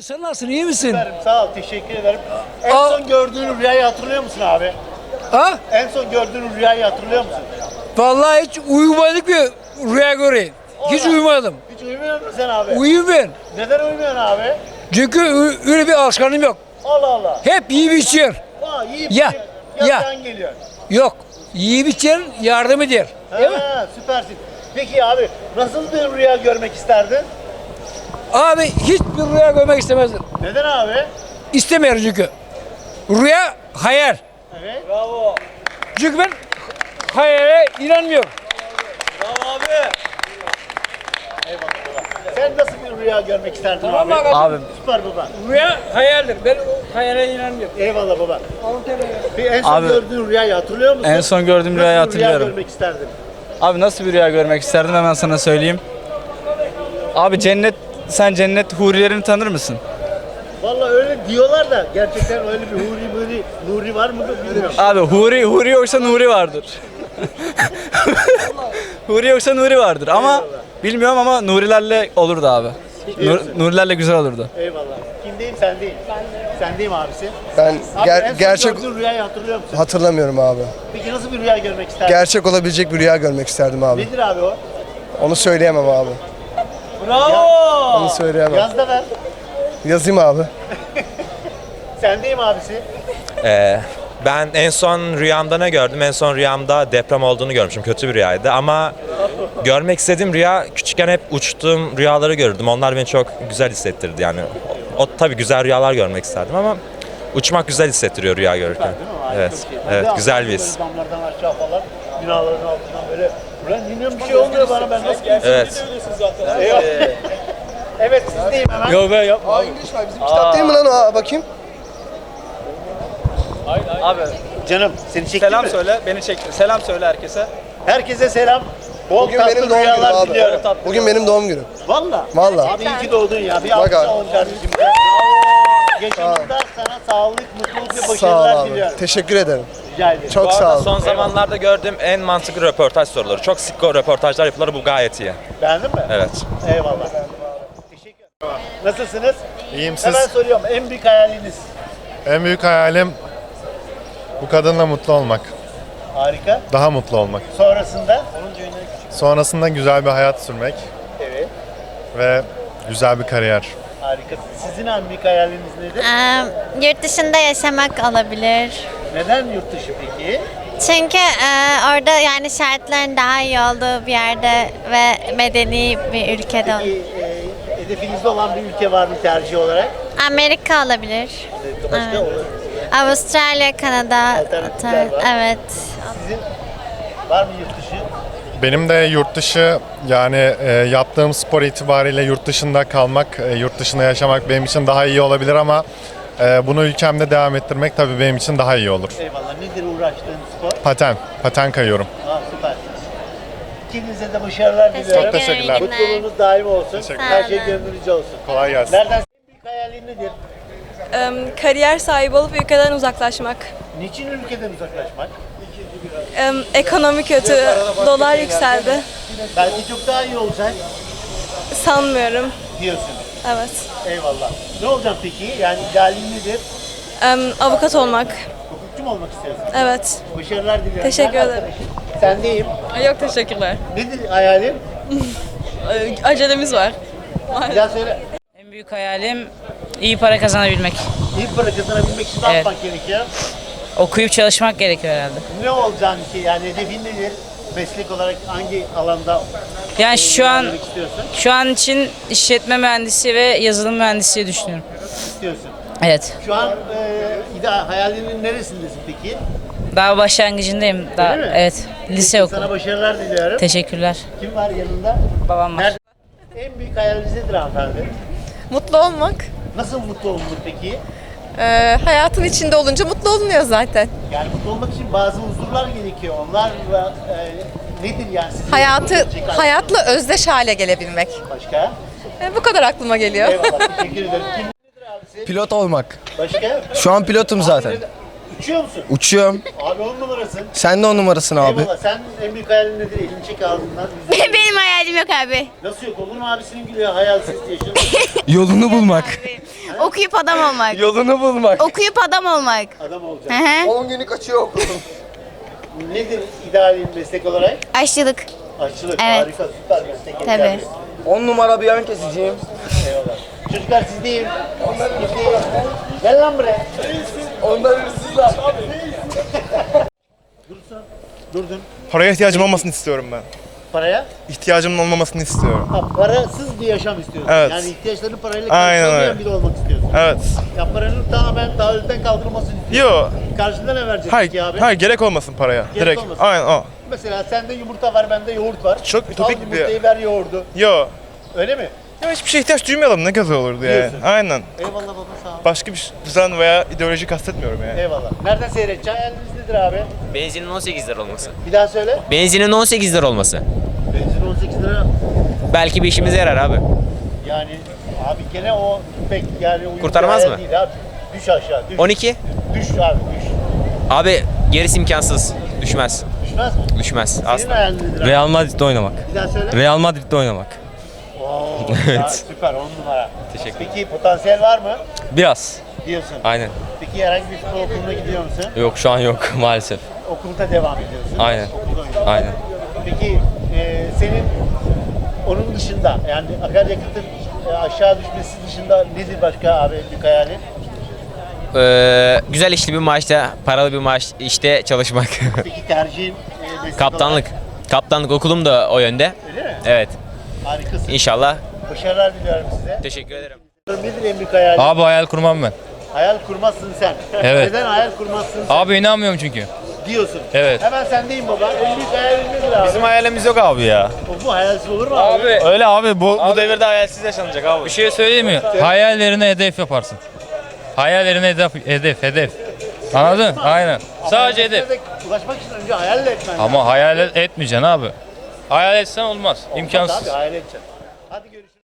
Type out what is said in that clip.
Sen nasılsın iyi misin? Ederim, Sağ ol, teşekkür ederim. En Aa. son gördüğün rüyayı hatırlıyor musun abi? Ha? En son gördüğün rüyayı hatırlıyor musun? Vallahi hiç uyumadık bir rüya göreyim. Hiç Allah. uyumadım. Hiç uyumuyor musun sen abi? Ben. Neden uyumuyorsun abi? Çünkü ö- öyle bir alışkanlığım yok. Allah Allah. Hep yiyip içiyor. Aa, iyi Ya, ya. yatağın geliyor. Yok. Yiyip içiyor, yardım ediyor. Değil mi? Ha, süpersin. Peki abi nasıl bir rüya görmek isterdin? Abi hiçbir rüya görmek istemezdim. Neden abi? İstemiyor çünkü. Rüya hayal. Evet. Çünkü ben hayale inanmıyorum. Sen nasıl bir rüya görmek isterdin Tamam abi? abi. Abi Süper baba. Rüya hayaldir. Ben o hayale inanmıyorum. Eyvallah baba. Peki en son Abi, gördüğün rüyayı hatırlıyor musun? en son gördüğüm Nasıl rüyayı bir rüya hatırlıyorum. görmek isterdin? Abi nasıl bir rüya görmek isterdim hemen sana söyleyeyim. Abi cennet sen cennet hurilerini tanır mısın? Vallahi öyle diyorlar da gerçekten öyle bir huri muri nuri var mı bilmiyorum. Abi huri huri yoksa nuri vardır. huri yoksa nuri vardır ama bilmiyorum ama nurilerle olurdu abi. Nur, nurilerle güzel olurdu. Eyvallah. Kimdeyim sendeyim. Sendeyim abisi. Ben Abi ger- en son gerçek gördüğün rüyayı hatırlıyor musun? hatırlamıyorum abi. Peki nasıl bir rüya görmek isterdin? Gerçek olabilecek bir rüya görmek isterdim abi. Nedir abi o? Onu söyleyemem abi. Bravo. Onu söyleyemem. Yaz da ver. Yazayım abi. Sendeyim abisi. Ee, ben en son rüyamda ne gördüm? En son rüyamda deprem olduğunu görmüşüm. Kötü bir rüyaydı ama görmek istediğim rüya küçükken hep uçtuğum rüyaları gördüm. Onlar beni çok güzel hissettirdi yani. O, o tabii güzel rüyalar görmek isterdim ama uçmak güzel hissettiriyor rüya görürken. Değil mi? Harika Evet. bir şey. Ben Evet, de güzel bir böyle his. Damlardan aşağı falan binaların altından böyle. Ulan bir şey olmuyor bana ben nasıl Evet. Eyvallah. evet sizdeyim hemen. Yo be yap. Aa İngiliz var bizim kitap değil mi lan o? Aa, bakayım. Abi Canım seni çekti selam mi? söyle beni çekti. Selam söyle herkese. Herkese selam. Bol Bugün tatlı benim doğum günüm rüyalar abi. diliyorum. Bugün benim doğum günüm. Valla. Valla. Abi iyi ki doğdun ya. Bir Bak alkış abi. alalım kardeşim. Yaşamında sana sağlık, mutluluk ve Sağ başarılar abi. diliyorum. Teşekkür ederim. Rica ederim. Çok Bu sağ arada ol. son zamanlarda gördüğüm en mantıklı röportaj soruları. Çok sık röportajlar yapılır. Bu gayet iyi. Beğendin mi? Evet. Eyvallah. Teşekkür ederim. Nasılsınız? İyiyim siz. Hemen soruyorum. En büyük hayaliniz? En büyük hayalim bu kadınla mutlu olmak. Harika. Daha mutlu olmak. Sonrasında? Sonrasında güzel bir hayat sürmek Evet. ve güzel bir kariyer. Harika. Sizin büyük hayaliniz nedir? Ee, yurt dışında yaşamak olabilir. Neden yurt dışı peki? Çünkü e, orada yani şartların daha iyi olduğu bir yerde ve medeni bir ülkede Peki, e, hedefinizde olan bir ülke var mı tercih olarak? Amerika olabilir. Başka Evet. olur. Avustralya, Kanada. Alternatifler var. Evet. Sizin var mı yurt dışı? Benim de yurt dışı yani e, yaptığım spor itibariyle yurt dışında kalmak, e, yurt dışında yaşamak benim için daha iyi olabilir ama e, bunu ülkemde devam ettirmek tabii benim için daha iyi olur. Eyvallah. Nedir uğraştığın spor? Paten, paten kayıyorum. Aa süper. İkinize de başarılar diliyorum. Çok teşekkürler. Mutluluğunuz daim olsun. Teşekkür Her şey gönlünüzce olsun. Kolay gelsin. Nereden en büyük hayalin nedir? Em, kariyer sahibi olup ülkeden uzaklaşmak. Niçin ülkeden uzaklaşmak? Em, ekonomi kötü, dolar yükseldi. Belki çok daha iyi olacak Sanmıyorum. diyorsun. Evet. Eyvallah. Ne olacak peki? Yani idealin nedir? Em, avukat olmak. Hukukçu mu olmak istiyorsun? Evet. Başarılar diliyorum. Teşekkür Ben ederim. arkadaşım. Sendeyim. Yok teşekkürler. Nedir hayalin? Acelemiz var. Bir daha söyle. En büyük hayalim iyi para kazanabilmek. İyi para kazanabilmek için ne Evet. yapmak gerekiyor? Okuyup çalışmak gerekiyor herhalde. Ne olacaksın ki? Yani hedefin nedir? Meslek olarak hangi alanda Yani şu an ilerlemek istiyorsun? şu an için işletme mühendisi ve yazılım mühendisliği düşünüyorum. istiyorsun? Evet. Şu an e, ide- hayalinin neresindesin peki? Daha başlangıcındayım. Daha Öyle mi? evet. Lise Sana okulu. başarılar diliyorum. Teşekkürler. Kim var yanında? Babam var. Nerede? En büyük hayaliniz nedir hanımefendi? Mutlu olmak. Nasıl mutlu olunur peki? Ee, hayatın içinde olunca mutlu olunuyor zaten. Yani mutlu olmak için bazı huzurlar gerekiyor. Onlar e, nedir yani? Sizi Hayatı hayatla özdeş hale gelebilmek. Başka? E, bu kadar aklıma geliyor. Eyvallah teşekkür ederim. Kim nedir abisi? Pilot olmak. Başka? Şu an pilotum zaten. Uçuyor musun? Uçuyorum. Abi on numarasın. Sen de on numarasın abi. Eyvallah. Sen en büyük hayalin nedir? Elini çek ağzından. yüzünü- Benim hayalim yok abi. Nasıl yok? Olur mu abisinin gülüyor hayalsiz yaşıyor. Yolunu bulmak. Okuyup adam olmak. Yolunu bulmak. Okuyup adam olmak. Adam olacak. Hı hı. 10 günü kaçıyor okulun. Nedir idealin meslek olarak? Aşçılık. Aşçılık. Evet. Harika, süper meslek. Tabii. yeterli. 10 numara bir yan keseceğim. Eyvallah. Çocuklar sizdeyim. Sizdeyim. Gel lan buraya. Onlar hırsızlar. Dursun. Durdun. Paraya ihtiyacım olmasını istiyorum ben. Paraya? İhtiyacımın olmamasını istiyorum. Ha, parasız bir yaşam istiyorsun. Evet. Yani ihtiyaçlarını parayla Aynen karşılamayan öyle. biri olmak istiyorsun. Evet. Ya paranın tamamen daha önden kaldırılmasını istiyorsun. Yo. Karşılığında ne vereceksin Hayır, ki abi? hayır gerek olmasın paraya. Gerek Direkt. olmasın. Aynen o. Mesela sende yumurta var, bende yoğurt var. Çok ütopik Al bir- yumurtayı ver yoğurdu. Yo. Öyle mi? Ya hiçbir şeye ihtiyaç duymayalım ne güzel olurdu yani. Diyorsun. Aynen. Eyvallah baba sağ ol. Başka bir düzen veya ideoloji kastetmiyorum yani. Eyvallah. Nereden seyredeceksin? Hayaliniz nedir abi? Benzinin 18 lira olması. Bir daha söyle. Benzinin 18 lira olması. Benzin 18 lira. Belki bir işimize yarar abi. Yani abi gene o pek yani uyumlu Kurtarmaz bir hayal mı? Değil abi. Düş aşağı. Düş. 12. Düş abi düş. Abi gerisi imkansız. Düşmez. Düşmez mi? Düşmez. Senin Asla. abi? Real Madrid'de oynamak. Bir daha söyle. Real Madrid'de oynamak. Ya süper on numara. Teşekkür Peki potansiyel var mı? Biraz. Diyorsun. Aynen. Peki herhangi bir futbol okuluna gidiyor musun? Yok şu an yok maalesef. Okulda devam ediyorsun. Aynen. Okulda oynuyorsun. Aynen. Peki e, senin onun dışında yani akaryakıtın e, aşağı düşmesi dışında nedir başka abi büyük hayalin? Ee, güzel işli bir maaşta, paralı bir maaş işte çalışmak. Peki tercihin e, meslek Kaptanlık. Kaptanlık okulum da o yönde. olarak- Öyle mi? Evet. Harikasın. İnşallah. Başarılar diliyorum size. Teşekkür ederim. Nedir en büyük hayalin? Abi hayal kurmam ben. Hayal kurmazsın sen. Evet. Neden hayal kurmazsın sen Abi inanmıyorum çünkü. diyorsun. Evet. Hemen sendeyim baba. En büyük hayalin nedir abi? Bizim hayalimiz yok abi ya. Bu- Bu hayalsiz olur mu abi? Öyle abi bu, bu devirde hayalsiz yaşanacak abi. Bir şey söyleyeyim mi? Hayallerine hedef yaparsın. Hayallerine hedef, hedef, hedef. Anladın? Aynen. Sadece hedef. Hedeflere Ulaşmak için önce hayal etmen lazım. Ama hayal etmeyeceksin abi. Hayal etsen olmaz. Olmaz İmkansız. Abi hayal edeceksin.